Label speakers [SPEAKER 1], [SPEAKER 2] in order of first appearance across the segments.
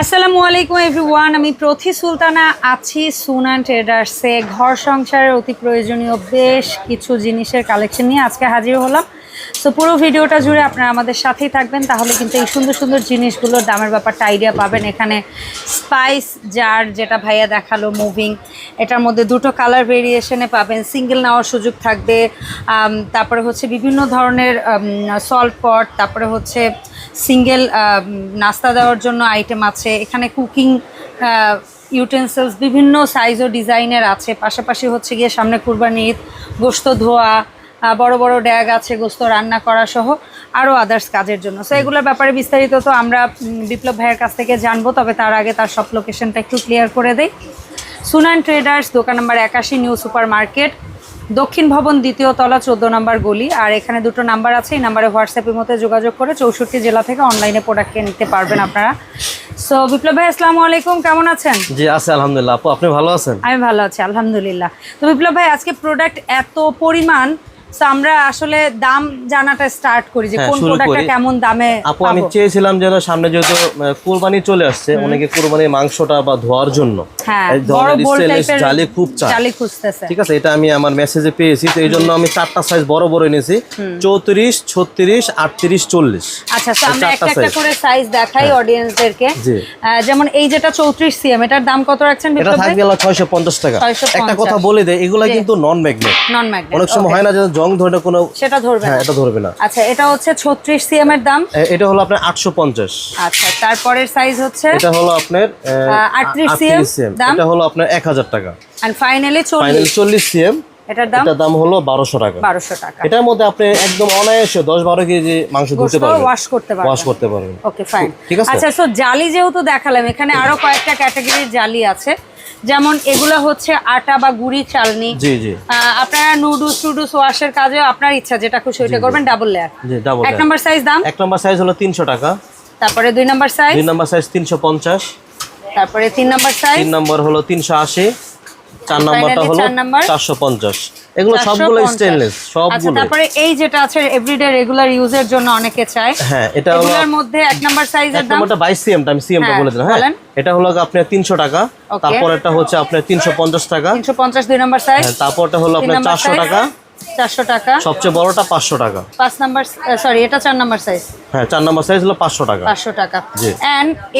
[SPEAKER 1] আসসালামু আলাইকুম এভরিওয়ান আমি প্রথি সুলতানা আছি সুনান ট্রেডার্সে। ঘর সংসারের অতি প্রয়োজনীয় বেশ কিছু জিনিসের কালেকশন নিয়ে আজকে হাজির হলাম। সো পুরো ভিডিওটা জুড়ে আপনারা আমাদের সাথেই থাকবেন। তাহলে কিন্তু এই সুন্দর সুন্দর জিনিসগুলোর দামের ব্যাপারটা আইডিয়া পাবেন। এখানে স্পাইস জার যেটা ভাইয়া দেখাল মুভিং এটার মধ্যে দুটো কালার ভেরিয়েশনে পাবেন। সিঙ্গেল নেওয়ার সুযোগ থাকবে। তারপরে হচ্ছে বিভিন্ন ধরনের সল্ট পট তারপরে হচ্ছে সিঙ্গেল নাস্তা দেওয়ার জন্য আইটেম আছে। এখানে কুকিং ইউটেন্সিলস বিভিন্ন সাইজ ও ডিজাইনের আছে। পাশাপাশি হচ্ছে গিয়ে সামনে কুরবানি ঈদ গোস্ত ধোয়া বড় বড় ড্যাগ আছে গোস্ত রান্না করা সহ আরও আদার্স কাজের জন্য। সো এগুলোর ব্যাপারে বিস্তারিত তো আমরা বিপ্লব ভাইয়ের কাছ থেকে জানব তবে তার আগে তার সব লোকেশনটা একটু ক্লিয়ার করে দেই। সুনান ট্রেডার্স দোকান নম্বর একাশি নিউ সুপার মার্কেট দক্ষিণ ভবন দ্বিতীয় তলা চোদ্দ নম্বর গলি। আর এখানে দুটো নাম্বার আছে এই নাম্বারে হোয়াটসঅ্যাপের মধ্যে যোগাযোগ করে চৌষট্টি জেলা থেকে অনলাইনে প্রোডাক্ট কিনে নিতে পারবেন আপনারা। সো বিপ্লব ভাই আসসালামু আলাইকুম কেমন আছেন?
[SPEAKER 2] জি আছে আলহামদুলিল্লাহ। আপু আপনি ভালো আছেন?
[SPEAKER 1] আমি ভালো আছি আলহামদুলিল্লাহ। তো বিপ্লব ভাই আজকে প্রোডাক্ট এত পরিমাণ তো আমরা আসলে দাম জানাটা স্টার্ট করি যে
[SPEAKER 2] হ্যাঁ,
[SPEAKER 1] কোন প্রোডাক্টটা কেমন দামে
[SPEAKER 2] আপু আমি চেয়েছিলাম যেন সামনে যেহেতু আহ, কোরবানি চলে আসছে অনেকে কোরবানির মাংসটা বা ধোয়ার জন্য।
[SPEAKER 1] হ্যাঁ
[SPEAKER 2] জালি খুব চায়
[SPEAKER 1] জালি খুঁজতেছে।
[SPEAKER 2] ঠিক আছে এটা আমি আমার মেসেজে পেয়েছি তো এই জন্য আমি চারটা সাইজ বড় বড় এনেছি। চৌত্রিশ ছত্রিশ আটত্রিশ চল্লিশ।
[SPEAKER 1] আচ্ছা আমরা একটা একটা করে সাইজ দেখাই অডিয়েন্সদেরকে
[SPEAKER 2] জি।
[SPEAKER 1] যেমন এই যেটা চৌত্রিশ সিএম এটার দাম কত রাখছেন
[SPEAKER 2] এটা থাকবে হলো ছয়শো পঞ্চাশ টাকা। একটা কথা বলে দেয় এগুলা কিন্তু নন ম্যাগনেট
[SPEAKER 1] নন ম্যাগনেট
[SPEAKER 2] অনেক সময় হয় না যে জং ধরে কোনো
[SPEAKER 1] সেটা ধরবে
[SPEAKER 2] হ্যাঁ এটা ধরবে না।
[SPEAKER 1] আচ্ছা এটা হচ্ছে ছত্রিশ সিএম এর দাম।
[SPEAKER 2] এটা হলো আপনার আটশো পঞ্চাশ।
[SPEAKER 1] আচ্ছা তারপরের সাইজ হচ্ছে
[SPEAKER 2] এটা হলো আপনার
[SPEAKER 1] 38
[SPEAKER 2] সিএম
[SPEAKER 1] দাম?
[SPEAKER 2] এটা হলো আপনার এক হাজার টাকা।
[SPEAKER 1] এন্ড ফাইনালি
[SPEAKER 2] ফাইনাল
[SPEAKER 1] চল্লিশ
[SPEAKER 2] চল্লিশ সিএম
[SPEAKER 1] এটার দাম?
[SPEAKER 2] এটার দাম হলো বারোশো টাকা।
[SPEAKER 1] বারোশো টাকা।
[SPEAKER 2] এটার মধ্যে আপনি একদম অনায়াসে দশ বারো কেজি মাংস ধুতে পারবেন।
[SPEAKER 1] ওয়াশ করতে পারবেন।
[SPEAKER 2] ওয়াশ করতে পারবেন।
[SPEAKER 1] ওকে ফাইন
[SPEAKER 2] ঠিক আছে?
[SPEAKER 1] আচ্ছা সো জালি যেহেতু দেখালাম এখানে আরও কয়েকটা ক্যাটাগরির জালি আছে। যেমন এগুলো হচ্ছে আটা বা গুড়ি চালনি। আপনারা নুডলস টুডলস ওয়াশের কাজে আপনার ইচ্ছা যেটা খুশি ওইটা করবেন ডাবল লেয়ার এক নম্বর সাইজ দাম?
[SPEAKER 2] এক নম্বর সাইজ হলো তিনশো টাকা।
[SPEAKER 1] তারপরে দুই নম্বর সাইজ
[SPEAKER 2] দুই নম্বর সাইজ তিনশো পঞ্চাশ।
[SPEAKER 1] তারপরে তিন নম্বর সাইজ
[SPEAKER 2] তিন নম্বর হলো তিনশো আশি। চার নাম্বারটা হলো
[SPEAKER 1] চার number?
[SPEAKER 2] চারশো পঞ্চাশ। এগুলো সবগুলো স্টেনলেস
[SPEAKER 1] আচ্ছা
[SPEAKER 2] সবগুলো
[SPEAKER 1] তারপরে এই যেটা আছে এভরিডে রেগুলার ইউজের জন্য অনেকে চায়।
[SPEAKER 2] হ্যাঁ এটা হলো
[SPEAKER 1] মধ্যে এক নম্বর সাইজের দাম
[SPEAKER 2] নম্বরটা বাইশ সিএমটা আমি সিএমটা বলে দিলাম হ্যাঁ। এটা হলো আপনার তিনশো টাকা
[SPEAKER 1] তারপর
[SPEAKER 2] এটা হচ্ছে আপনার তিনশো পঞ্চাশ টাকা।
[SPEAKER 1] তিনশো পঞ্চাশ দুই নাম্বার সাইজ
[SPEAKER 2] হ্যাঁ, তারপরটা হলো আপনার
[SPEAKER 1] নম্বর
[SPEAKER 2] চারশো
[SPEAKER 1] size?
[SPEAKER 2] টাকা।
[SPEAKER 1] চারশো টাকা।
[SPEAKER 2] সবচেয়ে বড়টা পাঁচশো টাকা।
[SPEAKER 1] পাঁচ নাম্বার সরি এটা চার নাম্বার সাইজ
[SPEAKER 2] হ্যাঁ চার নম্বর সাইজ হলো পাঁচশো টাকা।
[SPEAKER 1] পাঁচশো টাকা।
[SPEAKER 2] জি।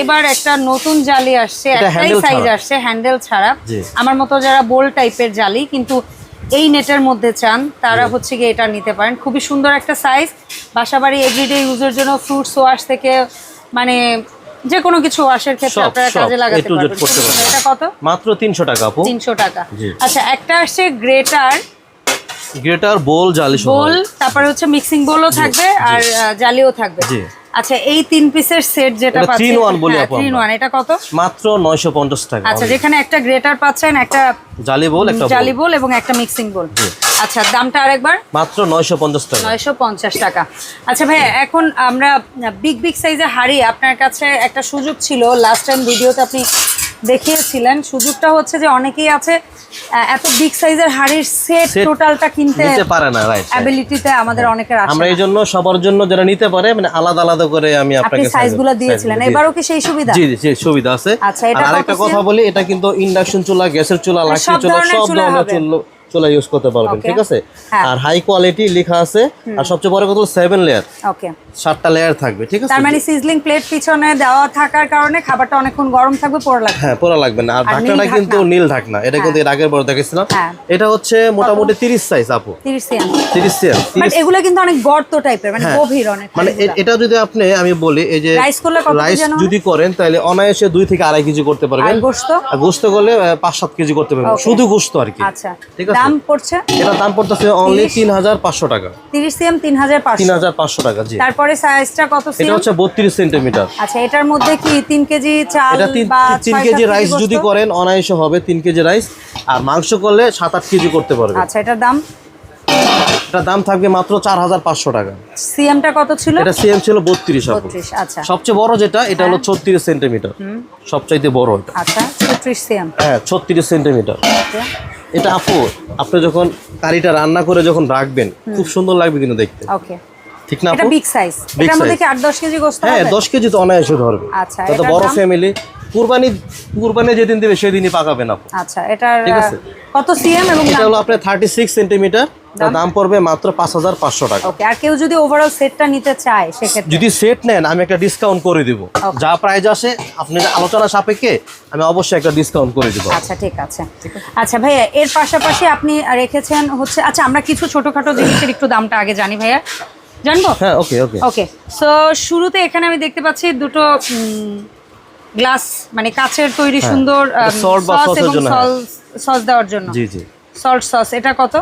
[SPEAKER 1] এবার একটা নতুন জালি আসছে একটাই সাইজ আসছে হ্যান্ডেল ছাড়া। আমার মতো যারা বোল টাইপের জালি কিন্তু এই নেটের মধ্যে চান তারা হচ্ছে গিয়ে এটা নিতে পারেন। খুবই সুন্দর একটা সাইজ বাসাবাড়ি এভরিডে ইউজের জন্য ফ্রুটস ওয়াশ থেকে মানে যে কোনো কিছু ওয়াশের ক্ষেত্রে আপনারা কাজে লাগাতে পারবেন। এটা কত?
[SPEAKER 2] মাত্র তিনশো টাকা আপু।
[SPEAKER 1] তিনশো টাকা। আচ্ছা একটা আসছে গ্রেটার
[SPEAKER 2] গ্রেটার বোল জালি সহ।
[SPEAKER 1] বোল তারপরে হচ্ছে মিক্সিং বোলও থাকবে আর জালিও থাকবে।
[SPEAKER 2] জি।
[SPEAKER 1] আচ্ছা এই তিন পিসের সেট যেটা পাচ্ছেন
[SPEAKER 2] three in one বলি আপু
[SPEAKER 1] থ্রি
[SPEAKER 2] আমরা।
[SPEAKER 1] ওয়ান এটা কত?
[SPEAKER 2] মাত্র নয়শো পঞ্চাশ টাকা
[SPEAKER 1] আচ্ছা যেখানে একটা গ্রেটার পাচ্ছেন একটা
[SPEAKER 2] জালি বোল একটা
[SPEAKER 1] জালি বোল এবং একটা মিক্সিং বোল। আচ্ছা দামটা আরেকবার?
[SPEAKER 2] মাত্র নয়শো পঞ্চাশ টাকা।
[SPEAKER 1] নয়শো পঞ্চাশ টাকা। আচ্ছা ভাই এখন আমরা বিগ বিগ সাইজের হাড়ি আপনার কাছে একটা সুযোগ ছিল লাস্ট টাইম ভিডিওতে আপনি দেখিয়েছিলেন। সুযোগটা হচ্ছে যে অনেকেই আছে এত বিগ সাইজের হাড়ির সেট টোটালটা কিনতে
[SPEAKER 2] নিতে পারে না রাইট
[SPEAKER 1] অ্যাবিলিটিতে আমাদের অনেকের আছে
[SPEAKER 2] আমরা। এই জন্য সবার জন্য যারা নিতে পারে মানে আলাদা আলাদা করে আমি আপনাকে
[SPEAKER 1] সাইজগুলো দিয়েছিলেন। এবারেও কি সেই সুবিধা?
[SPEAKER 2] জি জি সুবিধা আছে।
[SPEAKER 1] আচ্ছা, এটা
[SPEAKER 2] আরেকটা কথা বলি এটা কিন্তু ইন্ডাকশন চুলা গ্যাসের চুলা
[SPEAKER 1] লাগছে
[SPEAKER 2] লাকড়ি চুলা সব ধরনের চুলা। চুলা ইউজ করতে পারবেন ঠিক আছে?
[SPEAKER 1] হ্যাঁ।
[SPEAKER 2] আর হাই কোয়ালিটি লেখা আছে আর সবচেয়ে বড় কথা হলো সেভেন লেয়ার
[SPEAKER 1] ওকে
[SPEAKER 2] সাতটা লেয়ার থাকবে ঠিক আছে?
[SPEAKER 1] তার মানে সিজলিং প্লেট পিছনে দেওয়া থাকার কারণে খাবারটা অনেকক্ষণ গরম থাকবে পরে লাগবে।
[SPEAKER 2] হ্যাঁ পুরো লাগবে না। আর ঢাকনাটা কিন্তু নীল ঢাকনা। এটা কিন্তু এর আগের বড় দেখেছিলাম।
[SPEAKER 1] হ্যাঁ।
[SPEAKER 2] এটা হচ্ছে মোটামুটি তিরিশ সাইজ আপু।
[SPEAKER 1] তিরিশ সিএম
[SPEAKER 2] তিরিশ সিএম
[SPEAKER 1] বাট এগুলো কিন্তু অনেক গর্ত টাইপের মানে
[SPEAKER 2] হ্যাঁ।
[SPEAKER 1] গভীর অনেক
[SPEAKER 2] মানে এটা যদি আপনি আমি বলি এই যে
[SPEAKER 1] Rice করলে কত
[SPEAKER 2] রাইস যদি করেন তাহলে অনায়াসে দুই থেকে আড়াই কেজি করতে পারবেন।
[SPEAKER 1] আর গোশত?
[SPEAKER 2] গোস্ত করলে আহ, পাঁচ সাত কেজি করতে পারবেন। শুধু গোস্ত আর কি।
[SPEAKER 1] আচ্ছা।
[SPEAKER 2] ঠিক আছে?
[SPEAKER 1] দাম পড়ছে
[SPEAKER 2] এটা দাম পড়তেছে অনলি তিন হাজার পাঁচশো টাকা।
[SPEAKER 1] তিরিশ সিএম তিন হাজার
[SPEAKER 2] তিন
[SPEAKER 1] পাঁচশো
[SPEAKER 2] হাজার পাঁচশো টাকা জি।
[SPEAKER 1] তারপরে সাইজটা কত
[SPEAKER 2] এটা
[SPEAKER 1] সিএম
[SPEAKER 2] হচ্ছে 32 সেমি
[SPEAKER 1] আচ্ছা এটার মধ্যে কি 3 কেজি চাল
[SPEAKER 2] এটা তিন
[SPEAKER 1] বা 3
[SPEAKER 2] কেজি রাইস যদি করেন অনায়াসে হবে 3 কেজি রাইস আর মাংস করলে সাত আট কেজি করতে পারবে।
[SPEAKER 1] আচ্ছা এটার দাম?
[SPEAKER 2] এটা দাম থাকবে মাত্র চার হাজার পাঁচশো টাকা।
[SPEAKER 1] সিএমটা কত ছিল?
[SPEAKER 2] এটা সিএম ছিল বত্রিশ
[SPEAKER 1] আচ্ছা।
[SPEAKER 2] সবচেয়ে বড় যেটা এটা হলো ছত্রিশ সেন্টিমিটার। সবচাইতে বড় এটা।
[SPEAKER 1] আচ্ছা ছত্রিশ সিএম।
[SPEAKER 2] হ্যাঁ ছত্রিশ সেন্টিমিটার। এটা আপু আপনি যখন কারিটা রান্না করে যখন রাখবেন খুব সুন্দর লাগবে কিন্তু দেখতে।
[SPEAKER 1] ওকে।
[SPEAKER 2] ঠিক না
[SPEAKER 1] এটা
[SPEAKER 2] আপু?
[SPEAKER 1] বিগ সাইজ এটার মধ্যে কি আট দশ কেজি গোস্ত
[SPEAKER 2] হ্যাঁ
[SPEAKER 1] হবে?
[SPEAKER 2] দশ কেজি তো অনায়াসে ধরবে।
[SPEAKER 1] আচ্ছা,
[SPEAKER 2] তো
[SPEAKER 1] এটার
[SPEAKER 2] বড় ফ্যামিলি কুরবানি কুরবানি যেদিন দেবে সেদিনই পাকাবেন আপু।
[SPEAKER 1] আচ্ছা এটার কত সিএম এবং
[SPEAKER 2] এটা হলো আপনার থার্টি সিক্স সেন্টিমিটার দাম পড়বে মাত্র পাঁচ হাজার পাঁচশো টাকা।
[SPEAKER 1] ওকে আর কেউ যদি ওভারঅল সেটটা নিতে চায় সেক্ষেত্রে?
[SPEAKER 2] যদি সেট নেন আমি একটা ডিসকাউন্ট করে দিব। যা প্রাইস আসে আপনি আলোচনা সাপেক্ষে আমি অবশ্যই একটা ডিসকাউন্ট করে দিব।
[SPEAKER 1] আচ্ছা ঠিক আছে। আচ্ছা ভাইয়া এর পাশাপাশি আপনি রেখেছেন হচ্ছে আচ্ছা আমরা কিছু ছোটখাটো জিনিসের একটু দামটা আগে জানি ভাইয়া। জানব?
[SPEAKER 2] হ্যাঁ ওকে ওকে
[SPEAKER 1] ওকে সো শুরুতে এখানে আমি দেখতে পাচ্ছি দুটো গ্লাস মানে কাচের তৈরি সুন্দর
[SPEAKER 2] হ্যাঁ, বা
[SPEAKER 1] সস এবং
[SPEAKER 2] হ্যাঁ।
[SPEAKER 1] সস দেওয়ার জন্য।
[SPEAKER 2] জি জি।
[SPEAKER 1] সল্ট সস এটা কত?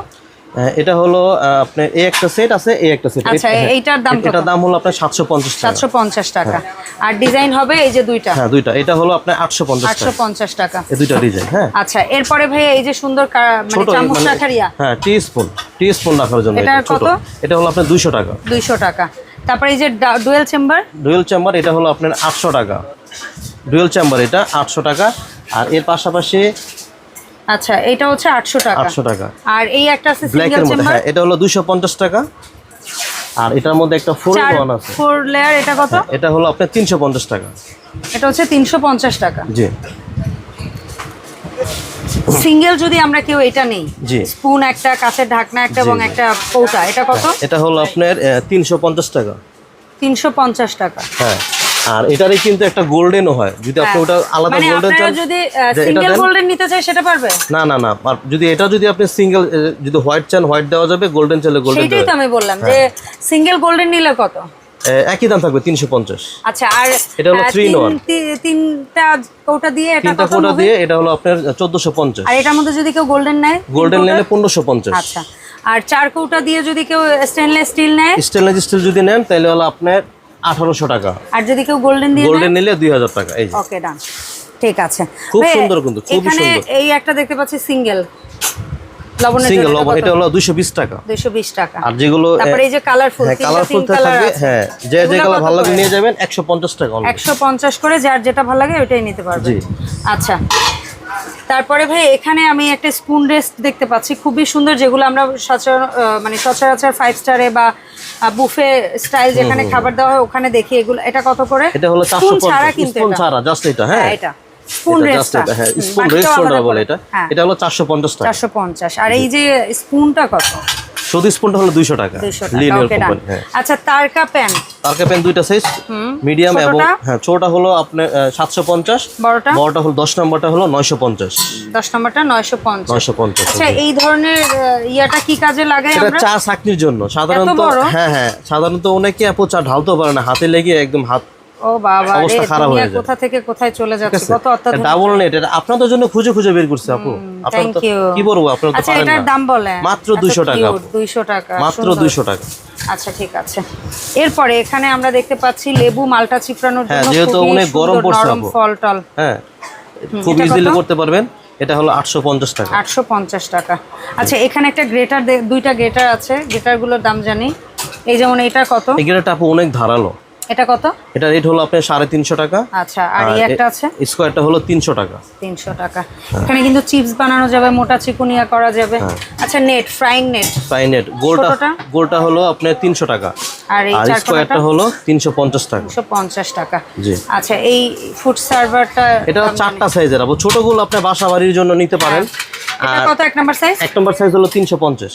[SPEAKER 2] এটা হলো আপনার এই একটা সেট আছে এই একটা সেট
[SPEAKER 1] আচ্ছা, এইটার দাম কত?
[SPEAKER 2] এটার দাম হলো আপনার সাতশো পঞ্চাশ টাকা।
[SPEAKER 1] সাতশো পঞ্চাশ টাকা। আর ডিজাইন হবে এই যে দুইটা?
[SPEAKER 2] হ্যাঁ দুইটা। এটা হলো আপনার আটশো পঞ্চাশ
[SPEAKER 1] আটশো
[SPEAKER 2] টাকা
[SPEAKER 1] পঞ্চাশ টাকা।
[SPEAKER 2] এই দুইটা ডিজাইন হ্যাঁ।
[SPEAKER 1] আচ্ছা এরপরে ভাইয়া এই যে সুন্দর মানে চামচ
[SPEAKER 2] মানে-
[SPEAKER 1] রাখারিয়া।
[SPEAKER 2] হ্যাঁ টি স্পুন টি স্পুন রাখার জন্য এটা
[SPEAKER 1] কত?
[SPEAKER 2] এটা হলো আপনার দুইশো টাকা।
[SPEAKER 1] দুইশো টাকা। তারপরে এই যে ডুয়েল চেম্বার?
[SPEAKER 2] ডুয়েল চেম্বার এটা হলো আপনার আটশো টাকা। ডুয়েল চেম্বার এটা আটশো টাকা। আর এর পাশাপাশি
[SPEAKER 1] আচ্ছা এটা হচ্ছে আটশো টাকা।
[SPEAKER 2] আটশো টাকা।
[SPEAKER 1] আর এই একটা আছে সিঙ্গেল চেম্বার
[SPEAKER 2] হ্যাঁ এটা হলো দুইশো পঞ্চাশ টাকা। আর এটার মধ্যে একটা ফোর ওয়ান আছে।
[SPEAKER 1] ফোর লেয়ার এটা কত?
[SPEAKER 2] এটা হলো আপনার তিনশো পঞ্চাশ টাকা।
[SPEAKER 1] এটা হচ্ছে তিনশো পঞ্চাশ টাকা।
[SPEAKER 2] জি।
[SPEAKER 1] সিঙ্গেল যদি আমরা কেউ এটা নেই
[SPEAKER 2] জি।
[SPEAKER 1] স্পুন একটা কাঁচের ঢাকনা একটা এবং একটা কৌটা এটা কত?
[SPEAKER 2] এটা হলো আপনার তিনশো পঞ্চাশ টাকা।
[SPEAKER 1] তিনশো পঞ্চাশ টাকা।
[SPEAKER 2] হ্যাঁ। আর এটারই কিন্তু একটা গোল্ডেনও হয়। যদি আপনি
[SPEAKER 1] হ্যাঁ।
[SPEAKER 2] ওটা আলাদা
[SPEAKER 1] মানে
[SPEAKER 2] গোল্ডেন চান
[SPEAKER 1] যদি সিঙ্গেল গোল্ডেন নিতে চাই সেটা পারবে?
[SPEAKER 2] না না না। আর যদি এটা যদি আপনি সিঙ্গেল যদি হোয়াইট চান হোয়াইট দেওয়া যাবে গোল্ডেন চাইলে গোল্ডেন
[SPEAKER 1] সেইটাই তো আমি বললাম যে সিঙ্গেল গোল্ডেন নিলে কত?
[SPEAKER 2] একই দাম থাকবে তিনশো পঞ্চাশ।
[SPEAKER 1] আচ্ছা আর
[SPEAKER 2] এটা হলো
[SPEAKER 1] আহ,
[SPEAKER 2] three in
[SPEAKER 1] তিন- তিনটা কৌটা দিয়ে এটা
[SPEAKER 2] তিনটা কোটা? দিয়ে এটা হলো আপনার চোদ্দশো পঞ্চাশ।
[SPEAKER 1] আর এটার মধ্যে যদি কেউ গোল্ডেন নেয়
[SPEAKER 2] গোল্ডেন? নিলে পনেরোশো পঞ্চাশ।
[SPEAKER 1] আচ্ছা। আর চার কৌটা দিয়ে যদি কেউ স্টেনলেস স্টিল নেয়?
[SPEAKER 2] স্টেনলেস স্টিল যদি নেন তাহলে হলো আপনার আঠারোশো টাকা।
[SPEAKER 1] আর যদি কেউ গোল্ডেন দিয়ে
[SPEAKER 2] গোল্ডেন নিলে দুই হাজার টাকা এই
[SPEAKER 1] ওকে ডান। ঠিক আছে।
[SPEAKER 2] খুব সুন্দর কিন্তু,
[SPEAKER 1] এখানে
[SPEAKER 2] সুন্দর।
[SPEAKER 1] এই একটা দেখতে পাচ্ছি সিঙ্গেল।
[SPEAKER 2] সিঙ্গেল লবণ এটা হলো দুইশো বিশ টাকা।
[SPEAKER 1] দুইশো বিশ টাকা।
[SPEAKER 2] আর যেগুলো
[SPEAKER 1] তারপরে এই যে কালারফুল
[SPEAKER 2] হ্যাঁ কালারফুল থাকবে হ্যাঁ যে যে কালার ভালো লাগে নিয়ে যাবেন একশো পঞ্চাশ টাকা only।
[SPEAKER 1] একশো পঞ্চাশ করে যার যেটা ভালো লাগে ওইটাই নিতে পারবে
[SPEAKER 2] জি।
[SPEAKER 1] আচ্ছা। তারপরে ভাই এখানে আমি একটা স্পুন রেস্ট দেখতে পাচ্ছি। খুবই সুন্দর যেগুলো আমরা সচরাচর মানে সচরাচর ফাইভ স্টারে বা বুফে স্টাইল যেখানে খাবার দেওয়া হয় ওখানে দেখি এগুলো। এটা কত করে?
[SPEAKER 2] এটা হলো চারশো
[SPEAKER 1] স্পুন ছাড়া কিন্তু
[SPEAKER 2] স্পুন। ছাড়া জাস্ট এটা হ্যাঁ।
[SPEAKER 1] হ্যাঁ এটা। স্পুন
[SPEAKER 2] এটা
[SPEAKER 1] রেস্টটা
[SPEAKER 2] এটা, হ্যাঁ স্পুন রেস্ট বলে এটা। এটা হলো চারশো পঞ্চাশ টাকা
[SPEAKER 1] চারশো পঞ্চাশ আর এই যে স্পুনটা কত?
[SPEAKER 2] শুধু স্পুনটা হলো দুইশো টাকা। লিনিয়ার কোম্পানি হ্যাঁ।
[SPEAKER 1] আচ্ছা তারকা প্যান
[SPEAKER 2] তারকা পেন দুইটা সাইজ মিডিয়াম এবং? হ্যাঁ ছোটটা হলো আপনার সাতশো পঞ্চাশ
[SPEAKER 1] বড়টা?
[SPEAKER 2] বড়টা হলো দশ নম্বরটা হলো নয়শো পঞ্চাশ।
[SPEAKER 1] দশ নম্বরটা নয়শো পঞ্চাশ।
[SPEAKER 2] নয়শো পঞ্চাশ
[SPEAKER 1] আচ্ছা এই ধরনের ইয়াটা কি কাজে লাগাই
[SPEAKER 2] এটা চা চাকনির জন্য। সাধারণত হ্যাঁ হ্যাঁ। সাধারণত অনেকে আপু চা ঢালতে পারে না। হাতে লেগে একদম হাত
[SPEAKER 1] ও বাবা
[SPEAKER 2] অবস্থা খারাপ হয়ে যায়।
[SPEAKER 1] কোথা থেকে কোথায় চলে যাচ্ছে? কত অত্যাধুনিক।
[SPEAKER 2] ডাবল নেট এটা আপনাদের জন্য খুঁজে খুঁজে বের করছে আপু। আপনার তো কি বলব আপনারা তো
[SPEAKER 1] আচ্ছা
[SPEAKER 2] পারেন
[SPEAKER 1] এটার দাম বলেন।
[SPEAKER 2] মাত্র 200 টাকা। মাত্র টাকা।
[SPEAKER 1] আচ্ছা ঠিক আছে। এরপরে এখানে আমরা দেখতে পাচ্ছি লেবু মালটা চিপড়ানোর
[SPEAKER 2] হ্যাঁ,
[SPEAKER 1] জন্য
[SPEAKER 2] যেহেতু অনেক গরম পড়ছে আপু।
[SPEAKER 1] ফল টল।
[SPEAKER 2] হ্যাঁ খুব ইজিলি করতে পারবেন। এটা হলো আটশো পঞ্চাশ টাকা।
[SPEAKER 1] আটশো পঞ্চাশ টাকা। আচ্ছা এখানে একটা গ্রেটার দুইটা গ্রেটার আছে। গ্রেটারগুলোর দাম জানি। এই যেমন এটা কত?
[SPEAKER 2] এই আপু অনেক ধারালো।
[SPEAKER 1] এটা কত?
[SPEAKER 2] এটা রেট হলো আপনার সাড়ে তিনশো টাকা।
[SPEAKER 1] আচ্ছা আর এই একটা আছে?
[SPEAKER 2] স্কোয়ারটা হলো তিনশো টাকা।
[SPEAKER 1] তিনশো টাকা। এখানে কিন্তু চিপস বানানো যাবে মোটা চিকুনিয়া করা যাবে।
[SPEAKER 2] হ্যাঁ।
[SPEAKER 1] আচ্ছা net frying net
[SPEAKER 2] fry net গোলটা গোলটা হলো আপনার তিনশো টাকা।
[SPEAKER 1] আর এই
[SPEAKER 2] স্কোয়ারটা হলো তিনশো পঞ্চাশ টাকা।
[SPEAKER 1] একশো পঞ্চাশ টাকা।
[SPEAKER 2] জি।
[SPEAKER 1] আচ্ছা এই ফুড সার্ভারটা
[SPEAKER 2] এটা চারটা সাইজের আপু ছোটগুলো আপনি বাসা বাড়ির জন্য নিতে পারেন।
[SPEAKER 1] এটা কত? এক নাম্বার সাইজ
[SPEAKER 2] এক নম্বর সাইজ হলো তিনশো পঞ্চাশ।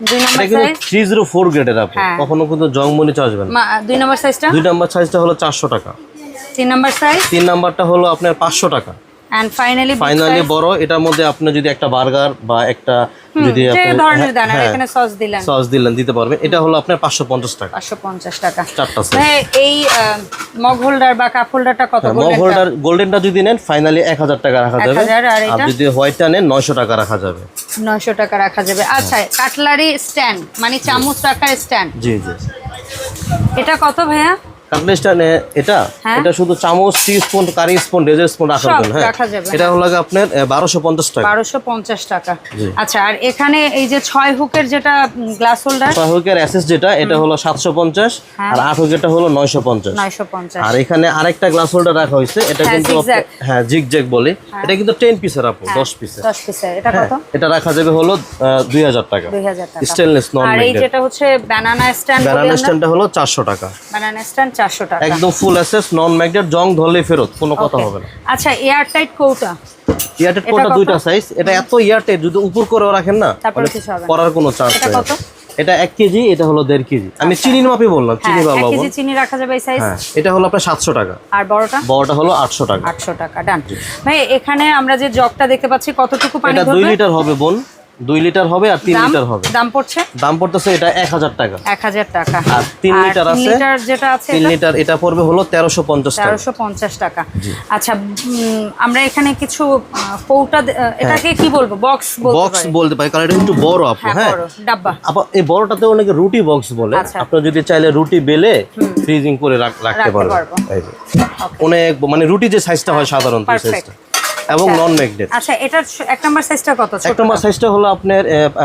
[SPEAKER 1] দুই number size
[SPEAKER 2] three zero four গ্রেডের আপু।
[SPEAKER 1] হ্যাঁ।
[SPEAKER 2] কখনো কিন্তু জংমনি না।
[SPEAKER 1] দুই নাম্বার সাইজটা
[SPEAKER 2] দুই নাম্বার সাইজটা হলো চারশো টাকা।
[SPEAKER 1] তিন নাম্বার সাইজ
[SPEAKER 2] তিন নাম্বারটা হলো আপনার পাঁচশো টাকা।
[SPEAKER 1] এন্ড ফাইনালি
[SPEAKER 2] ফাইনালি বড় এটার মধ্যে আপনি যদি একটা বার্গার বা একটা যদি
[SPEAKER 1] যে
[SPEAKER 2] আপনি
[SPEAKER 1] ধরনের দেন
[SPEAKER 2] হ্যাঁ,
[SPEAKER 1] এখানে সস দিলেন।
[SPEAKER 2] সস দিলেন দিতে পারবেন। এটা হলো আপনার পাঁচশো পঞ্চাশ টাকা।
[SPEAKER 1] পাঁচশো পঞ্চাশ টাকা।
[SPEAKER 2] চারটা set।
[SPEAKER 1] এই মগ হোল্ডার বা কাপ হোল্ডারটা কত
[SPEAKER 2] মগ হোল্ডার গোল্ডেনটা যদি নেন ফাইনালি এক হাজার টাকা রাখা যাবে।
[SPEAKER 1] 1000 আর
[SPEAKER 2] আর যদি হোয়াইটটা নেন নয়শো টাকা রাখা যাবে।
[SPEAKER 1] নয়শো টাকা রাখা যাবে। আচ্ছা কাটলারি স্ট্যান্ড মানে চামচ রাখার স্ট্যান্ড
[SPEAKER 2] জি জি।
[SPEAKER 1] এটা কত ভাইয়া?
[SPEAKER 2] কাটলেট এটা
[SPEAKER 1] হ্যাঁ।
[SPEAKER 2] এটা শুধু চামচ tea spoon curry spoon dessert spoon রাখার জন্য হ্যাঁ। এটা হলো আপনার বারোশো পঞ্চাশ টাকা।
[SPEAKER 1] বারোশো পঞ্চাশ টাকা। আচ্ছা আর এখানে এই যে ছয় হুকের যেটা গ্লাস হোল্ডার
[SPEAKER 2] ছয় হুকের অ্যাসেস যেটা এটা হলো সাতশো পঞ্চাশ
[SPEAKER 1] হ্যাঁ।
[SPEAKER 2] আর আট হুকেরটা হলো নয়শো পঞ্চাশ।
[SPEAKER 1] নয়শো পঞ্চাশ।
[SPEAKER 2] আর এখানে আরেকটা গ্লাস হোল্ডার রাখা হয়েছে এটা
[SPEAKER 1] হ্যাঁ,
[SPEAKER 2] কিন্তু হ্যাঁ জিগ জ্যাগ বলি এটা কিন্তু টেন পিসের আপু দশ পিসের
[SPEAKER 1] দশ পিসের এটা কত?
[SPEAKER 2] এটা রাখা যাবে হলো দুই হাজার টাকা।
[SPEAKER 1] দুই হাজার টাকা।
[SPEAKER 2] স্টেনলেস নন
[SPEAKER 1] আর এই যেটা হচ্ছে ব্যানানা স্ট্যান্ড
[SPEAKER 2] ব্যানানা স্ট্যান্ডটা হলো চারশো টাকা।
[SPEAKER 1] ব্যানানা স্ট্যান্ড চারশো টাকা।
[SPEAKER 2] একদম ফুল অ্যাসেস নন ম্যাগনেট জং ধরলে ফেরত কোনো কথা হবে না।
[SPEAKER 1] আচ্ছা এয়ার টাইট কৌটা?
[SPEAKER 2] ইয়ারটেড
[SPEAKER 1] এটা
[SPEAKER 2] কোটা দুইটা সাইজ এটা এত ইয়ারটেড যদি উপর করে রাখেন না। করার কোনো চান্স নেই। এটা এক কেজি এটা হলো দেড় কেজি। আমি চিনির মাপে বললাম
[SPEAKER 1] হ্যাঁ
[SPEAKER 2] চিনি বা
[SPEAKER 1] এক
[SPEAKER 2] লবণ।
[SPEAKER 1] কেজি চিনি রাখা যাবে এই সাইজ
[SPEAKER 2] হ্যাঁ এটা হলো আপনার সাতশো টাকা।
[SPEAKER 1] আর বড়টা?
[SPEAKER 2] বড়টা হলো আটশো টাকা।
[SPEAKER 1] আটশো টাকা ডান ভাই এখানে আমরা যে জগটা দেখতে পাচ্ছি কতটুকু পানি
[SPEAKER 2] এটা দুই লিটার হবে বোন। দুই লিটার হবে আর তিন লিটার হবে।
[SPEAKER 1] দাম পড়ছে?
[SPEAKER 2] দাম পড়তেছে এটা এক হাজার টাকা।
[SPEAKER 1] এক হাজার টাকা।
[SPEAKER 2] আর তিন লিটার আছে?
[SPEAKER 1] লিটার যেটা আছে
[SPEAKER 2] তিন লিটার এটা পড়বে হলো তেরোশো পঞ্চাশ টাকা।
[SPEAKER 1] তেরোশো পঞ্চাশ টাকা। আচ্ছা আমরা এখানে কিছু কৌটা এটাকে কি বলব? বক্স
[SPEAKER 2] বক্স বলতে পারি কারণ এটা একটু বড় আপু
[SPEAKER 1] হ্যাঁ
[SPEAKER 2] হ্যাঁ।
[SPEAKER 1] ডাব্বা।
[SPEAKER 2] আবার এই বড়টাতে অনেকে রুটি বক্স বলে। আপনি যদি চাইলে রুটি বেলে ফ্রিজিং করে রাখতে পারবেন। অনেক মানে রুটি যে সাইজটা হয় সাধারণত
[SPEAKER 1] Perfect.
[SPEAKER 2] সাইজটা এবং নন ম্যাগনেট
[SPEAKER 1] আচ্ছা এটার এক নম্বর সাইজটা কত
[SPEAKER 2] এক নম্বর সাইজটা হলো আপনার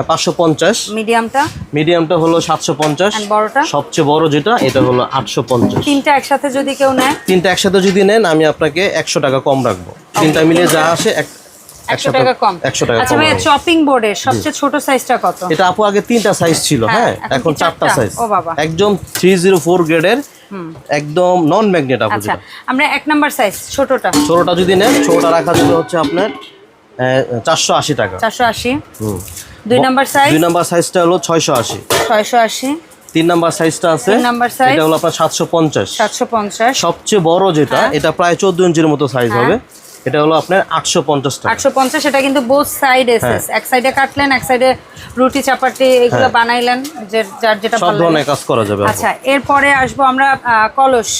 [SPEAKER 2] পাঁচশো পঞ্চাশ।
[SPEAKER 1] মিডিয়ামটা?
[SPEAKER 2] মিডিয়ামটা হলো সাতশো পঞ্চাশ।
[SPEAKER 1] And বড়টা?
[SPEAKER 2] সবচেয়ে বড় যেটা এটা হলো আটশো পঞ্চাশ।
[SPEAKER 1] তিনটা একসাথে যদি কেউ নেয়?
[SPEAKER 2] তিনটা একসাথে যদি নেন আমি আপনাকে একশো টাকা কম রাখব। তিনটা মিলিয়ে যা আসে এক
[SPEAKER 1] একশো টাকা কম।
[SPEAKER 2] একশো টাকা
[SPEAKER 1] আচ্ছা ভাই। চপিং বোর্ডের সবচেয়ে ছোট সাইজটা কত?
[SPEAKER 2] এটা আপু আগে তিনটা সাইজ ছিল
[SPEAKER 1] হ্যাঁ,
[SPEAKER 2] হ্যাঁ?
[SPEAKER 1] এখন
[SPEAKER 2] চারটা? সাইজ
[SPEAKER 1] ও বাবা।
[SPEAKER 2] একদম থ্রি জিরো ফোর গ্রেডের একদম নন ম্যাগনেট আপু
[SPEAKER 1] আচ্ছা আমরা এক নাম্বার সাইজ ছোটটা।
[SPEAKER 2] ছোটটা যদি নেন ছোটটা রাখা যাবে হচ্ছে আপনার চারশো আশি টাকা।
[SPEAKER 1] চারশো আশি।
[SPEAKER 2] হুম।
[SPEAKER 1] দুই নাম্বার সাইজ
[SPEAKER 2] দুই নাম্বার সাইজটা হলো ছয়শো আশি।
[SPEAKER 1] ছয়শো আশি।
[SPEAKER 2] তিন নাম্বার সাইজটা আছে? এটা হলো আপনার সাতশো পঞ্চাশ।
[SPEAKER 1] সাতশো পঞ্চাশ।
[SPEAKER 2] সবচেয়ে বড় যেটা এটা প্রায় চোদ্দ ইঞ্চির মতো সাইজ
[SPEAKER 1] হ্যাঁ।
[SPEAKER 2] হবে। এটা হলো আপনার আটশো পঞ্চাশ টাকা।
[SPEAKER 1] আটশো পঞ্চাশ এটা কিন্তু বোথ সাইড এসেস এক সাইডে কাটলেন এক সাইডে রুটি চাপাটি এগুলো বানাইলেন যে যার যেটা
[SPEAKER 2] হ্যাঁ। সব
[SPEAKER 1] ভালো লাগে।
[SPEAKER 2] ধরনের কাজ করা যাবে
[SPEAKER 1] আচ্ছা এরপরে আসব আমরা কলস।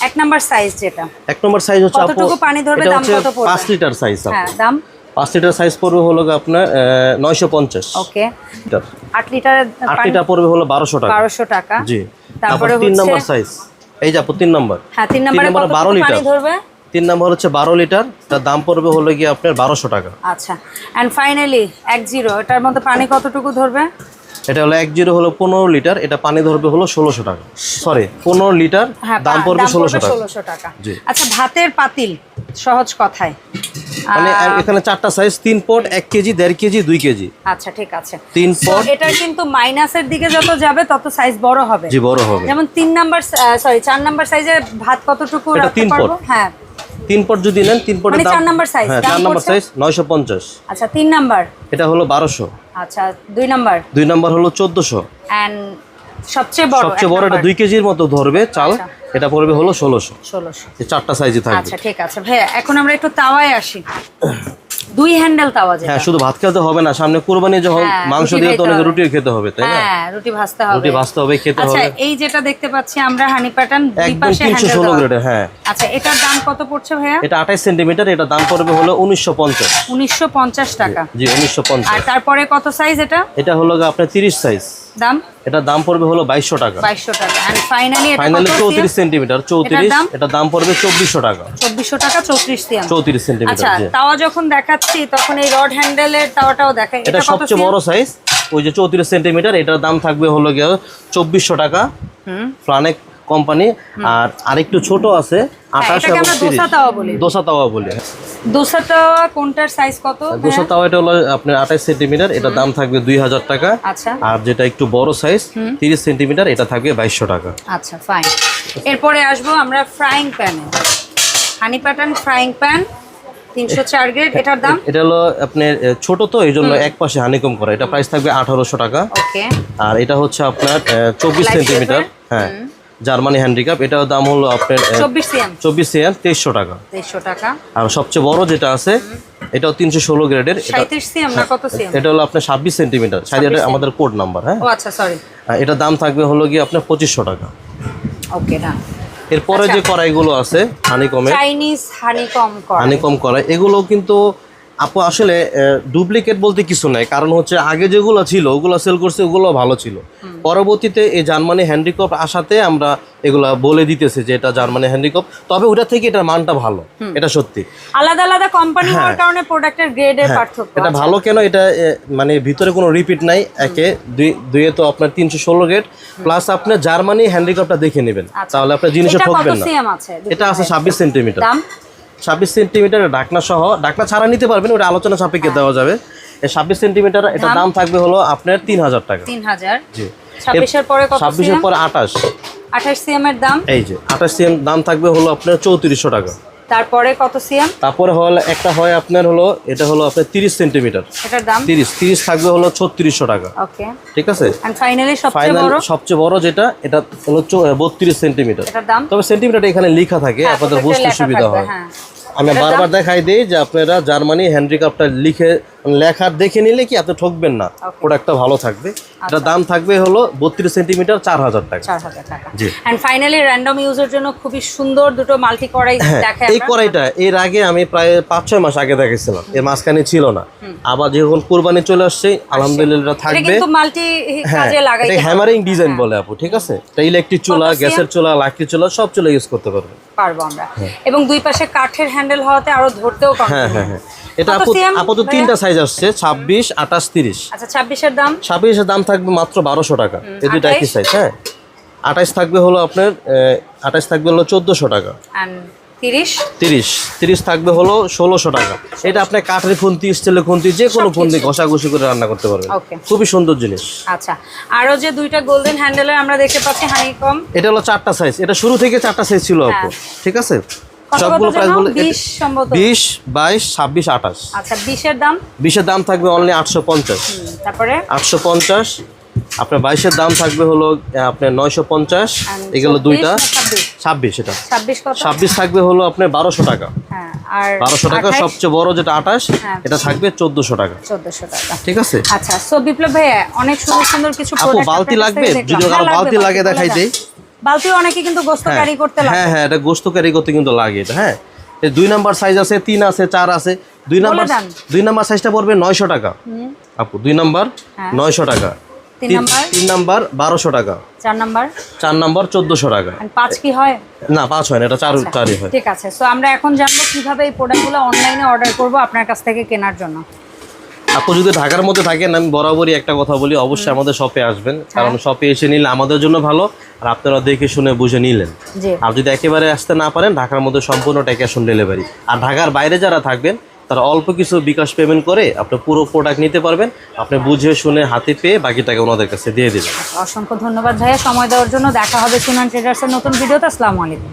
[SPEAKER 1] এক নাম্বার সাইজ যেটা।
[SPEAKER 2] এক নম্বর সাইজ হচ্ছে
[SPEAKER 1] কতটুকু পানি ধরবে, দাম কত পড়বে?
[SPEAKER 2] পাঁচ লিটার সাইজ
[SPEAKER 1] হ্যাঁ দাম?
[SPEAKER 2] পাঁচ লিটার সাইজ পড়বে হলো আপনার নয়শো পঞ্চাশ।
[SPEAKER 1] ওকে।
[SPEAKER 2] লিটার।
[SPEAKER 1] আট লিটারের
[SPEAKER 2] আট লিটার পড়বে হলো বারোশো টাকা।
[SPEAKER 1] বারোশো টাকা।
[SPEAKER 2] জি।
[SPEAKER 1] তারপরে
[SPEAKER 2] তারপরে তিন
[SPEAKER 1] হচ্ছে-
[SPEAKER 2] নম্বর সাইজ এই যে আপু তিন নম্বর
[SPEAKER 1] হ্যাঁ তিন নম্বরে কত পানি। ধরবে?
[SPEAKER 2] তিন নাম্বার হচ্ছে বারো লিটার। তার দাম পড়বে হলো গিয়ে আপনার বারোশো টাকা।
[SPEAKER 1] আচ্ছা। অ্যান্ড ফাইনালি এক জিরো, এটার মধ্যে পানি কতটুকু ধরবে?
[SPEAKER 2] এটা হলো এক জিরো হলো পনেরো লিটার এটা পানি ধরবে হলো ষোলোশো টাকা। সরি পনেরো লিটার
[SPEAKER 1] হ্যাঁ
[SPEAKER 2] দাম পড়বে ষোলোশো টাকা।
[SPEAKER 1] আচ্ছা ভাতের পাতিল সহজ কথায়।
[SPEAKER 2] মানে এখানে চারটা সাইজ তিন পট এক কেজি দেড় কেজি দুই কেজি।
[SPEAKER 1] আচ্ছা ঠিক আছে।
[SPEAKER 2] তিন পট।
[SPEAKER 1] এটা কিন্তু মাইনাসের দিকে যত যাবে তত সাইজ বড় হবে।
[SPEAKER 2] জি বড় হবে।
[SPEAKER 1] যেমন তিন নাম্বার সরি চার নাম্বার সাইজের ভাত কতটুকু রাখতে পারব? হ্যাঁ।
[SPEAKER 2] তিন পট যদি নেন তিন পটের
[SPEAKER 1] মানে
[SPEAKER 2] দাম
[SPEAKER 1] চার নাম্বার সাইজ
[SPEAKER 2] হ্যাঁ চার নাম্বার সাইজ নয়শো পঞ্চাশ।
[SPEAKER 1] আচ্ছা তিন নাম্বার
[SPEAKER 2] এটা হলো বারোশো।
[SPEAKER 1] আচ্ছা দুই নাম্বার
[SPEAKER 2] দুই নাম্বার হলো চোদ্দশো।
[SPEAKER 1] অ্যান্ড সবচেয়ে বড়
[SPEAKER 2] সবচেয়ে বড় এটা কেজির মতো ধরবে চাল।
[SPEAKER 1] আচ্ছা।
[SPEAKER 2] এটা পড়বে হলো ষোলোশো।
[SPEAKER 1] ষোলোশো।
[SPEAKER 2] চারটা সাইজে থাকবে।
[SPEAKER 1] আচ্ছা ঠিক আছে। ভাইয়া এখন আমরা একটু তাওয়ায় আসি। দুই হ্যান্ডেল তাওয়া যেটা।
[SPEAKER 2] হ্যাঁ শুধু ভাত খেতে হবে না সামনে কুরবানি যখন
[SPEAKER 1] হ্যাঁ,
[SPEAKER 2] মাংস দিয়ে তো অনেক
[SPEAKER 1] রুটি
[SPEAKER 2] হবে। খেতে হবে তাই না?
[SPEAKER 1] হ্যাঁ রুটি ভাজতে হবে।
[SPEAKER 2] রুটি ভাজতে হবে খেতে
[SPEAKER 1] আচ্ছা এই যেটা দেখতে পাচ্ছি আমরা হানি প্যাটার্ন দুই পাশে হ্যান্ডেল
[SPEAKER 2] গ্রেডের হ্যাঁ।
[SPEAKER 1] আচ্ছা এটার দাম কত পড়ছে ভাইয়া?
[SPEAKER 2] এটা আঠাইশ সেন্টিমিটার এটা দাম পড়বে হলো উনিশশো পঞ্চাশ।
[SPEAKER 1] উনিশশো পঞ্চাশ টাকা।
[SPEAKER 2] জি উনিশশো
[SPEAKER 1] আর
[SPEAKER 2] পঞ্চাশ
[SPEAKER 1] তারপরে কত সাইজ এটা?
[SPEAKER 2] এটা হলো আপনার তিরিশ সাইজ
[SPEAKER 1] দাম?
[SPEAKER 2] এটা দাম পড়বে হলো 2200 টাকা।
[SPEAKER 1] 2200 টাকা। এন্ড ফাইনালি এটা
[SPEAKER 2] ফাইনালি
[SPEAKER 1] কত
[SPEAKER 2] চৌত্রিশ সেন্টিমিটার চৌত্রিশ
[SPEAKER 1] দাম?
[SPEAKER 2] এটা দাম পড়বে চব্বিশশো টাকা।
[SPEAKER 1] চব্বিশশো টাকা চৌত্রিশ সিএম।
[SPEAKER 2] চৌত্রিশ
[SPEAKER 1] আচ্ছা
[SPEAKER 2] সেন্টিমিটার জি।
[SPEAKER 1] তাওয়া যখন দেখাচ্ছি তখন এই রড হ্যান্ডেলের তাওয়াটাও দেখাই।
[SPEAKER 2] এটা সবচেয়ে বড় সাইজ ওই যে চৌত্রিশ সেন্টিমিটার এটার দাম থাকবে হলো গিয়ে চব্বিশশো টাকা।
[SPEAKER 1] হুম।
[SPEAKER 2] ফ্লানেক কোম্পানি আর আরেকটু ছোট আছে আঠাশ এবং তিরিশ।
[SPEAKER 1] দোসা তাওয়া বলি।
[SPEAKER 2] দোসা তাওয়া
[SPEAKER 1] কোনটার সাইজ কত?
[SPEAKER 2] দোসা তাওয়া এটা হলো আপনার আঠাশ সেন্টিমিটার দাম থাকবে দুই হাজার টাকা।
[SPEAKER 1] আচ্ছা।
[SPEAKER 2] আর যেটা একটু বড় সাইজ তিরিশ সেন্টিমিটার এটা থাকবে বাইশশো টাকা।
[SPEAKER 1] আচ্ছা ফাইন এরপরে আসব আমরা ফ্রাইং প্যানে হানি প্যাটার্ন ফ্রাইং প্যান তিনশো চার গ্রেড এটার দাম?
[SPEAKER 2] এটা হলো আপনার ছোট তো এই জন্য এক পাশে হানিকম করা। এটা প্রাইস থাকবে আঠারোশো টাকা।
[SPEAKER 1] ওকে
[SPEAKER 2] আর এটা হচ্ছে আপনার চব্বিশ সেন্টিমিটার। হ্যাঁ। জার্মানি হ্যান্ডিক্যাপ এটার দাম হলো আপনার
[SPEAKER 1] চব্বিশ সিএম।
[SPEAKER 2] তেইশশো টাকা।
[SPEAKER 1] টাকা।
[SPEAKER 2] আর সবচেয়ে বড় যেটা আছে এটাও তিনশো ষোলো গ্রেডের এটা হলো আপনার ছাব্বিশ সেন্টিমিটার। এটা আমাদের কোড নাম্বার হ্যাঁ?
[SPEAKER 1] ও আচ্ছা সরি
[SPEAKER 2] এটার দাম থাকবে হলো গিয়ে আপনার পঁচিশশো টাকা।
[SPEAKER 1] ওকে
[SPEAKER 2] এরপরে
[SPEAKER 1] আচ্ছা।
[SPEAKER 2] যে কড়াইগুলো আছে হানিকমে
[SPEAKER 1] চাইনিজ হানি কম
[SPEAKER 2] হানিকম কড়াই এগুলো কিন্তু আপু আসলে ডুপ্লিকেট বলতে কিছু নাই। কারণ হচ্ছে আগে যেগুলো ছিল ওগুলো সেল করছে ওগুলো ভালো ছিল। পরবর্তীতে এই জার্মানি হ্যান্ডিকপ আসাতে আমরা এগুলা বলে দিতেছে যে এটা জার্মানি হ্যান্ডিকপ তবে ওটা থেকে এটার মানটা ভালো এটা সত্যি।
[SPEAKER 1] আলাদা আলাদা কোম্পানি হওয়ার কারণে প্রোডাক্টের গ্রেডের পার্থক্য
[SPEAKER 2] হ্যাঁ। এটা ভালো কেন? এটা মানে ভিতরে কোনো রিপিট নাই। একে দুই দুইয়ে তো আপনার তিনশো ষোলো গেট প্লাস আপনি জার্মানি হ্যান্ডিকপটা দেখে নেবেন। তাহলে আপনার জিনিসে
[SPEAKER 1] এটা কত
[SPEAKER 2] ঠকবেন না। এটা আছে ছাব্বিশ সেন্টিমিটার
[SPEAKER 1] দাম?
[SPEAKER 2] ছাব্বিশ সেন্টিমিটার ডাকনা সহ ডাকনা ছাড়া নিতে পারবেন ওটা আলোচনা সাপেক্ষে দেওয়া যাবে। এই ছাব্বিশ সেন্টিমিটার এটা দাম? থাকবে হলো আপনার তিন হাজার টাকা।
[SPEAKER 1] তিন হাজার।
[SPEAKER 2] জি।
[SPEAKER 1] ছাব্বিশের পরে
[SPEAKER 2] ছাব্বিশের পরে আঠাশ।
[SPEAKER 1] আঠাশ সিএম এর দাম?
[SPEAKER 2] এই যে আঠাশ সিএম দাম থাকবে হলো আপনার চৌত্রিশশো টাকা।
[SPEAKER 1] তারপরে কত সিএম?
[SPEAKER 2] তারপরে হল একটা হয় আপনার হলো এটা হলো আপনার 30 সেমি
[SPEAKER 1] এটার দাম?
[SPEAKER 2] তিরিশ তিরিশ থাকবে হলো ছত্রিশশো টাকা।
[SPEAKER 1] ওকে।
[SPEAKER 2] ঠিক আছে?
[SPEAKER 1] এন্ড ফাইনালি সবচেয়ে বড়?
[SPEAKER 2] সবচেয়ে বড় যেটা এটা হলো 32 সেমি
[SPEAKER 1] এটার দাম?
[SPEAKER 2] তবে সেন্টিমিটার এখানে লেখা থাকে
[SPEAKER 1] হ্যাঁ,
[SPEAKER 2] আপনাদের বুঝতে সুবিধা হয়।
[SPEAKER 1] হ্যাঁ।
[SPEAKER 2] আমি বারবার দেখাই দেই যে আপনারা জার্মানি হ্যান্ডিক্রাফটটা লিখে লেখা দেখে নিলে কি এত ঠকবেন না? প্রোডাক্টটা ভালো থাকবে। এটার দাম থাকবে হলো বত্রিশ সেন্টিমিটার চার হাজার টাকা।
[SPEAKER 1] চার হাজার টাকা।
[SPEAKER 2] জি।
[SPEAKER 1] এন্ড ফাইনালি র্যান্ডম ইউজের জন্য খুবই সুন্দর দুটো মাল্টি কড়াই দেখে
[SPEAKER 2] হ্যাঁ, এই কড়াইটা এর আগে আমি প্রায় পাঁচ ছয় মাস আগে দেখেছিলাম। এর মাঝখানে ছিল না। আবার যখন কোরবানি চলে আসছে আলহামদুলিল্লাহ থাকবে।
[SPEAKER 1] কিন্তু মাল্টি
[SPEAKER 2] হ্যাঁ
[SPEAKER 1] কাজে লাগাই
[SPEAKER 2] এটা হ্যামারিং ডিজাইন বলে আপু ঠিক আছে? এটা ইলেকট্রিক চুলা গ্যাসের চুলা লাকড়ি চুলা সব চুলা ইউজ করতে পারবে
[SPEAKER 1] পারব আমরা। এবং দুই পাশে কাঠের হ্যান্ডেল হওয়াতে আরও ধরতেও
[SPEAKER 2] হ্যাঁ হ্যাঁ হ্যাঁ। এটা আপাতত তিনটা সাইজ আসছে ছাব্বিশ আঠাশ তিরিশ।
[SPEAKER 1] আচ্ছা ছাব্বিশের দাম?
[SPEAKER 2] ছাব্বিশের দাম থাকবে মাত্র বারোশো টাকা। এই দুইটা একই সাইজ হ্যাঁ? আঠাশ থাকবে হলো আপনার আঠাশ থাকবে হলো চোদ্দোশো টাকা।
[SPEAKER 1] তিরিশ?
[SPEAKER 2] তিরিশ। তিরিশ থাকবে হলো ষোলোশো টাকা। এটা আপনি কাঠের খুন্তি স্টিলের খুন্তি যে কোনো খুন্তি ঘষাঘষি করে রান্না করতে পারবেন। খুবই সুন্দর জিনিস।
[SPEAKER 1] আচ্ছা আরও যে দুইটা গোল্ডেন হ্যান্ডেলের আমরা দেখতে পাচ্ছি হানিকম
[SPEAKER 2] এটা হলো চারটা সাইজ এটা শুরু থেকে চারটা সাইজ ছিল আপু ঠিক আছে? সবগুলো প্রাইস বলে
[SPEAKER 1] 20 সম্ভবত।
[SPEAKER 2] বিশ বাইশ ছাব্বিশ আঠাশ।
[SPEAKER 1] আচ্ছা বিশের দাম?
[SPEAKER 2] বিশের দাম থাকবে অনলি আটশো পঞ্চাশ।
[SPEAKER 1] হুম, তারপরে?
[SPEAKER 2] আটশো পঞ্চাশ। আপনার বাইশের দাম থাকবে হলো আপনার নয়শো পঞ্চাশ।
[SPEAKER 1] and
[SPEAKER 2] এগুলো দুইটা।
[SPEAKER 1] 26?
[SPEAKER 2] ছাব্বিশ? এটা।
[SPEAKER 1] ছাব্বিশ কত?
[SPEAKER 2] ছাব্বিশ থাকবে হলো আপনার বারোশো টাকা।
[SPEAKER 1] হ্যাঁ আর
[SPEAKER 2] টাকা সবচেয়ে বড় যেটা আঠাশ
[SPEAKER 1] হ্যাঁ।
[SPEAKER 2] এটা থাকবে চোদ্দোশো টাকা।
[SPEAKER 1] চোদ্দশো টাকা।
[SPEAKER 2] ঠিক আছে?
[SPEAKER 1] আচ্ছা সো বিপ্লব ভাইয়া অনেক সুন্দর সুন্দর কিছু
[SPEAKER 2] আপু, বালতি লাগবে? যদি
[SPEAKER 1] হ্যাঁ,
[SPEAKER 2] কারও বালতি লাগে দেখাই। দেই।
[SPEAKER 1] বালতিও অনেকে কিন্তু গোস্ত ক্যারি করতে লাগে।
[SPEAKER 2] হ্যাঁ হ্যাঁ এটা গোস্ত ক্যারি করতে কিন্তু লাগে এটা হ্যাঁ। এই দুই নাম্বার সাইজ আছে তিন আছে চার আছে। দুই নাম্বার দুই নাম্বার সাইজটা পড়বে নয়শো টাকা। আপু দুই নাম্বার
[SPEAKER 1] হ্যাঁ।
[SPEAKER 2] নয়শো টাকা।
[SPEAKER 1] তিন নাম্বার
[SPEAKER 2] বারোশো টাকা।
[SPEAKER 1] চার নাম্বার
[SPEAKER 2] চার নাম্বার চোদ্দোশো টাকা।
[SPEAKER 1] পাঁচ কি হয়?
[SPEAKER 2] না পাঁচ হয় না এটা চার চারই হয়।
[SPEAKER 1] ঠিক আছে। সো আমরা এখন জানব কীভাবে এই প্রোডাক্টগুলো অনলাইনে অর্ডার করব আপনার কাছ থেকে কেনার জন্য।
[SPEAKER 2] আপু যদি ঢাকার মধ্যে থাকেন আমি বরাবরই একটা কথা বলি অবশ্যই আমাদের শপে আসবেন। কারণ
[SPEAKER 1] হ্যাঁ।
[SPEAKER 2] শপে এসে নিলে আমাদের জন্য ভালো। আর আপনারা দেখে শুনে বুঝে নিলেন। আর যদি একেবারে আসতে না পারেন ঢাকার মধ্যে সম্পূর্ণ ক্যাশ অন ডেলিভারি আর ঢাকার বাইরে যারা থাকবেন তারা অল্প কিছু বিকাশ পেমেন্ট করে আপনি পুরো প্রোডাক্ট নিতে পারবেন। আপনি বুঝে শুনে হাতে পেয়ে বাকি টাকা ওনাদের কাছে দিয়ে দেবেন।
[SPEAKER 1] অসংখ্য ধন্যবাদ ভাইয়া। সময় দেওয়ার জন্য দেখা হবে সুনান ট্রেডার্সের নতুন ভিডিওতে আসসালামু আলাইকুম।